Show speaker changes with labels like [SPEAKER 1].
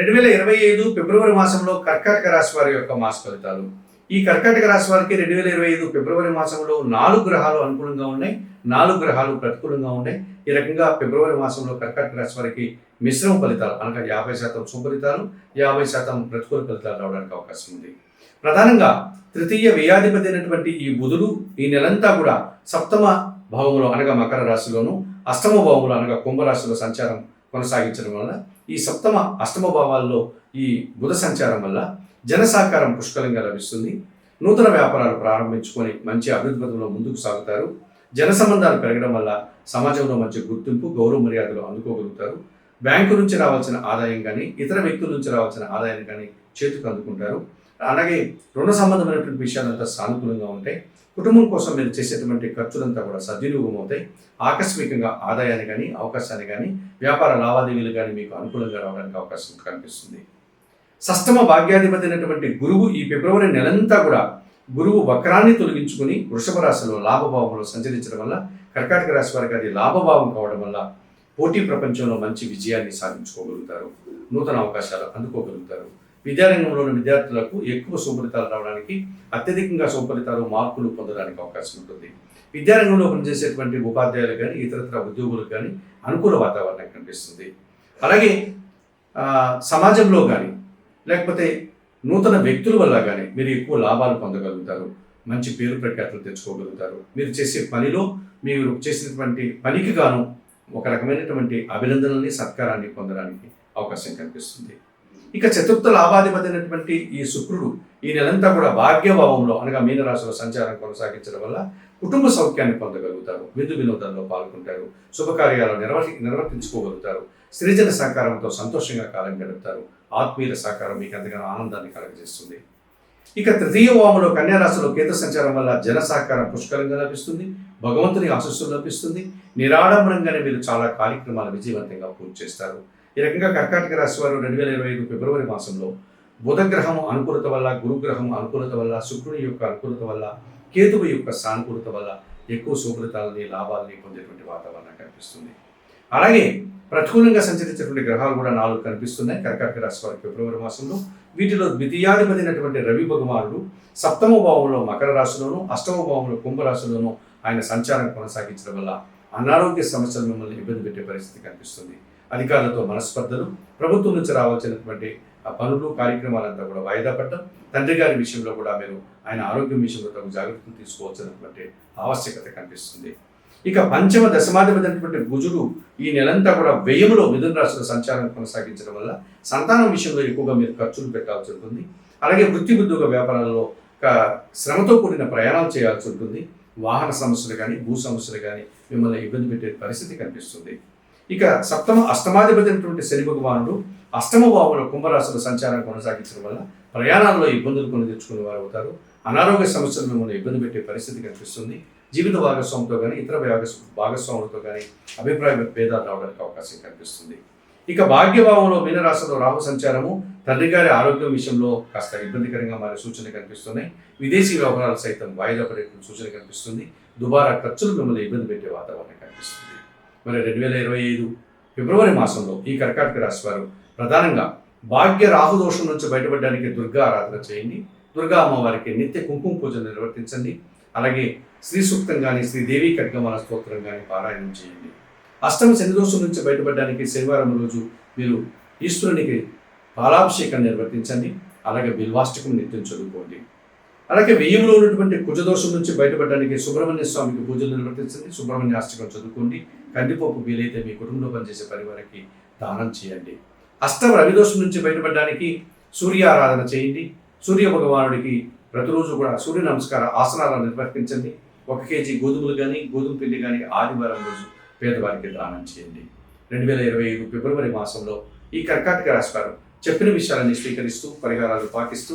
[SPEAKER 1] రెండు వేల ఇరవై ఐదు ఫిబ్రవరి మాసంలో కర్కాటక రాశి వారి యొక్క మాస ఫలితాలు. ఈ కర్కాటక రాశి వారికి రెండు వేల ఇరవై ఐదు ఫిబ్రవరి మాసంలో నాలుగు గ్రహాలు అనుకూలంగా ఉన్నాయి. నాలుగు గ్రహాలు ప్రతికూలంగా ఉన్నాయి. ఈ రకంగా ఫిబ్రవరి మాసంలో కర్కాటక రాశి వారికి మిశ్రమ ఫలితాలు అనగా యాభై శాతం సుఫలితాలు యాభై శాతం ప్రతికూల ఫలితాలు రావడానికి అవకాశం ఉంది. ప్రధానంగా తృతీయ వ్యయాధిపతి అయినటువంటి ఈ బుధుడు ఈ నెలంతా కూడా సప్తమ భావంలో అనగా మకర రాశిలోను అష్టమ భావంలో అనగా కుంభరాశిలో సంచారం కొనసాగించడం వల్ల ఈ సప్తమ అష్టమ భావాల్లో ఈ బుధ సంచారం వల్ల జన సహకారం పుష్కలంగా లభిస్తుంది. నూతన వ్యాపారాలు ప్రారంభించుకొని మంచి అభివృద్ధి పథంలో ముందుకు సాగుతారు. జన సంబంధాలు పెరగడం వల్ల సమాజంలో మంచి గుర్తింపు గౌరవ మర్యాదలు అందుకోగలుగుతారు. బ్యాంకు నుంచి రావాల్సిన ఆదాయం కానీ ఇతర వ్యక్తుల నుంచి రావాల్సిన ఆదాయం కానీ చేతికి అందుకుంటారు. అలాగే రుణ సంబంధమైనటువంటి విషయాలంతా సానుకూలంగా ఉంటాయి. కుటుంబం కోసం మీరు చేసేటువంటి ఖర్చులంతా కూడా సద్వినియోగం అవుతాయి. ఆకస్మికంగా ఆదాయాన్ని కానీ అవకాశాన్ని కానీ వ్యాపార లావాదేవీలు కానీ మీకు అనుకూలంగా రావడానికి అవకాశం కనిపిస్తుంది. సష్టమ భాగ్యాధిపతి అయినటువంటి గురువు ఈ ఫిబ్రవరి నెలంతా కూడా గురువు వక్రాన్ని తొలగించుకుని వృషభ రాశిలో లాభభావంలో సంచరించడం వల్ల కర్కాటక రాశి వారికి అది లాభభావం కావడం వల్ల పోటీ ప్రపంచంలో మంచి విజయాన్ని సాధించుకోగలుగుతారు. నూతన అవకాశాలు అందుకోగలుగుతారు. విద్యారంగంలోని విద్యార్థులకు ఎక్కువ సుఫలితాలు రావడానికి అత్యధికంగా సుఫలితాలు మార్కులు పొందడానికి అవకాశం ఉంటుంది. విద్యారంగంలో పనిచేసేటువంటి ఉపాధ్యాయులు కానీ ఇతరత్ర ఉద్యోగులకు కానీ అనుకూల వాతావరణం కనిపిస్తుంది. అలాగే సమాజంలో కానీ లేకపోతే నూతన వ్యక్తుల వల్ల కానీ మీరు ఎక్కువ లాభాలు పొందగలుగుతారు. మంచి పేరు ప్రఖ్యాతులు తెచ్చుకోగలుగుతారు. మీరు చేసే పనిలో మీరు చేసినటువంటి పనికి గాను ఒక రకమైనటువంటి అభినందనల్ని సత్కారాన్ని పొందడానికి అవకాశం కనిపిస్తుంది. ఇక చతుర్థ లాభాధిపతి అయినటువంటి ఈ శుక్రుడు ఈ నెలంతా కూడా భాగ్యభావంలో అనగా మీనరాశిలో సంచారం కొనసాగించడం వల్ల కుటుంబ సౌఖ్యాన్ని పొందగలుగుతారు. విందు వినోదంలో పాల్గొంటారు. శుభకార్యాలు నిర్వహి నిర్వర్తించుకోగలుగుతారు. సృజన సహకారంతో సంతోషంగా కాలం గడుపుతారు. ఆత్మీయుల సహకారం మీకు ఎంతగానో ఆనందాన్ని కలగజేస్తుంది. ఇక తృతీయ వాములో కన్యారాశిలో కేతు సంచారం వల్ల జన సహకారం పుష్కలంగా లభిస్తుంది. భగవంతుని ఆశస్సులు లభిస్తుంది. నిరాడంబరంగానే మీరు చాలా కార్యక్రమాలు విజయవంతంగా పూర్తి చేస్తారు. ఈ రకంగా కర్కాటక రాశి వారు రెండు వేల ఇరవై ఐదు ఫిబ్రవరి మాసంలో బుధగ్రహం అనుకూలత వల్ల గురుగ్రహం అనుకూలత వల్ల శుక్రుని యొక్క అనుకూలత వల్ల కేతువు యొక్క సానుకూలత వల్ల ఎక్కువ శుభ్రతాలని లాభాలని పొందేటువంటి వాతావరణం కనిపిస్తుంది. అలాగే ప్రతికూలంగా సంచరించేటువంటి గ్రహాలు కూడా నాలుగు కనిపిస్తున్నాయి. కర్కాటక రాశి వారి ఫిబ్రవరి మాసంలో. వీటిలో ద్వితీయాధిపతినటువంటి రవి భగవానుడు సప్తమ భావంలో మకర రాశిలోను అష్టమ భావంలో కుంభరాశిలోను ఆయన సంచారం కొనసాగించడం వల్ల అనారోగ్య సమస్యలు మిమ్మల్ని ఇబ్బంది పెట్టే పరిస్థితి కనిపిస్తుంది. అధికారులతో మనస్పర్ధలు ప్రభుత్వం నుంచి రావాల్సినటువంటి ఆ పనులు కార్యక్రమాలంతా కూడా వాయిదా పడటం తండ్రి గారి విషయంలో కూడా మీరు ఆయన ఆరోగ్యం విషయంలో తగు జాగ్రత్తలు తీసుకోవాల్సినటువంటి ఆవశ్యకత కనిపిస్తుంది. ఇక పంచమ దశమాధిపతి భుజుడు ఈ నెలంతా కూడా వ్యయంలో మిథున రాశుల సంచారం కొనసాగించడం వల్ల సంతానం విషయంలో ఎక్కువగా మీరు ఖర్చులు పెట్టాల్సి ఉంటుంది. అలాగే వృత్తి ఉద్యోగ వ్యాపారాల్లో ఒక శ్రమతో కూడిన ప్రయాణాలు చేయాల్సి ఉంటుంది. వాహన సమస్యలు కానీ భూ సమస్యలు కానీ మిమ్మల్ని ఇబ్బంది పెట్టే పరిస్థితి కనిపిస్తుంది. ఇక సప్తమ అష్టమాధిపతి అయినటువంటి శని భగవానుడు అష్టమ భావంలో కుంభరాశుల సంచారం కొనసాగించడం వల్ల ప్రయాణాల్లో ఇబ్బందులు కొని తెచ్చుకునే వారు అవుతారు. అనారోగ్య సమస్యలు మిమ్మల్ని ఇబ్బంది పెట్టే పరిస్థితి కనిపిస్తుంది. జీవిత భాగస్వామితో కానీ ఇతర భాగస్ భాగస్వాములతో కానీ అభిప్రాయ భేదాలు రావడానికి అవకాశం కనిపిస్తుంది. ఇక భాగ్యభావంలో మీనరాశిలో రాహు సంచారము తండ్రి గారి ఆరోగ్యం విషయంలో కాస్త ఇబ్బందికరంగా మారే సూచన కనిపిస్తున్నాయి. విదేశీ వ్యవహారాలు సైతం వాయిదా పడేటువంటి సూచన కనిపిస్తుంది. దుబారా ఖర్చులు మిమ్మల్ని ఇబ్బంది పెట్టే వాతావరణం కనిపిస్తుంది. మరి రెండు వేల ఇరవై ఐదు ఫిబ్రవరి మాసంలో ఈ కర్కాటక రాశి వారు ప్రధానంగా భాగ్య రాహుదోషం నుంచి బయటపడడానికి దుర్గా ఆరాధన చేయండి. దుర్గా అమ్మవారికి నిత్య కుంకుమ పూజలు నిర్వర్తించండి. అలాగే శ్రీ సూక్తం కానీ శ్రీదేవి ఖడ్గమాల స్తోత్రం కానీ పారాయణం చేయండి. అష్టమి శని దోషం నుంచి బయటపడడానికి శనివారం రోజు మీరు ఈశ్వరునికి పాలాభిషేకం నిర్వర్తించండి. అలాగే బిల్వాష్టకం నిత్యం చదువుకోండి. అలాగే వెయ్యంలో ఉన్నటువంటి కుజదోషం నుంచి బయటపడడానికి సుబ్రహ్మణ్య స్వామికి పూజలు నిర్వర్తించండి. సుబ్రహ్మణ్య అష్టకం చదువుకోండి. కందిపప్పు వీలైతే మీ కుటుంబంలో పనిచేసే పరివారికి దానం చేయండి. అష్టమ రవిదోషం నుంచి బయటపడడానికి సూర్య ఆరాధన చేయండి. సూర్య భగవానుడికి ప్రతిరోజు కూడా సూర్య నమస్కార ఆసనాలను నిర్వర్తించండి. ఒక కేజీ గోధుమలు కానీ గోధుమ పిండి కానీ ఆదివారం రోజు పేదవారికి దానం చేయండి. రెండు వేల ఇరవై ఐదు ఫిబ్రవరి మాసంలో ఈ కర్కాటక రాశివారు చెప్పిన విషయాలన్నీ స్వీకరిస్తూ పరిహారాలు పాటిస్తూ